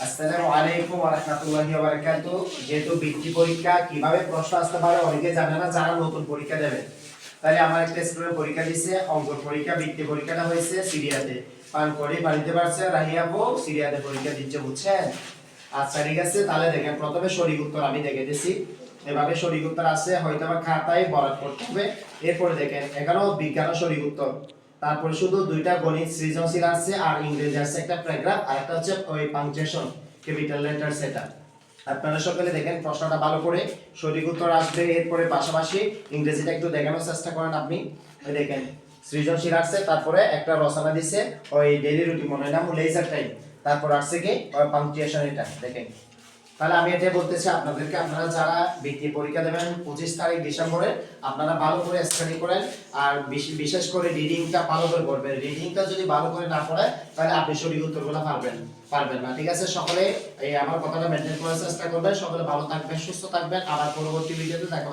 আমার সিরিয়াতে। বাড়িতে সিরিয়াতে পরীক্ষা দিচ্ছে, বুঝছেন? আচ্ছা ঠিক আছে, তাহলে দেখেন, প্রথমে সঠিক উত্তর আমি দেখে দিছি। এভাবে সঠিক উত্তর আছে, হয়তো বা খাতায় বরাদ করতে হবে। এরপরে দেখেন, এখানেও বিজ্ঞান সঠিক উত্তর। তারপরে শুধু দুইটা গণিত সৃজনশীল আছে আর ইংরেজি আছে একটা প্যারাগ্রাফ আর একটা হচ্ছে ওই পাংচুয়েশন, ক্যাপিটাল লেটার সেটা। আপনারা সকলে দেখেন, প্রশ্নটা ভালো করে সঠিক উত্তর আসবে, এরপরে পাশাপাশি ইংরেজিটা একটু দেখানোর চেষ্টা করেন আপনি। ওই দেখেন, সৃজনশীল আসছে, তারপরে একটা রচনা দিছে, ওই ডেইলি রুটিন মনে হয় না লেজার টাইম তারপর আসছে কি? ওই পাংচুয়েশন এটা, দেখেন। তাহলে আমি এটাই বলতেছি, আপনাদেরকে আপনারা যারা বৃত্তি পরীক্ষা দেবেন পঁচিশ তারিখ ডিসেম্বরে, আপনারা ভালো করে স্টাডি করেন আর বিশেষ করে রিডিংটা ভালো করে করবেন রিডিংটা যদি ভালো করে না পড়ায় তাহলে আপনি সঠিক উত্তরগুলো পারবেন পারবেন না, ঠিক আছে? সকলে এই আমার কথাটা মেনটেন করার চেষ্টা করবেন, সকলে ভালো থাকবেন, সুস্থ থাকবেন। আবার পরবর্তী ভিডিওতে দেখা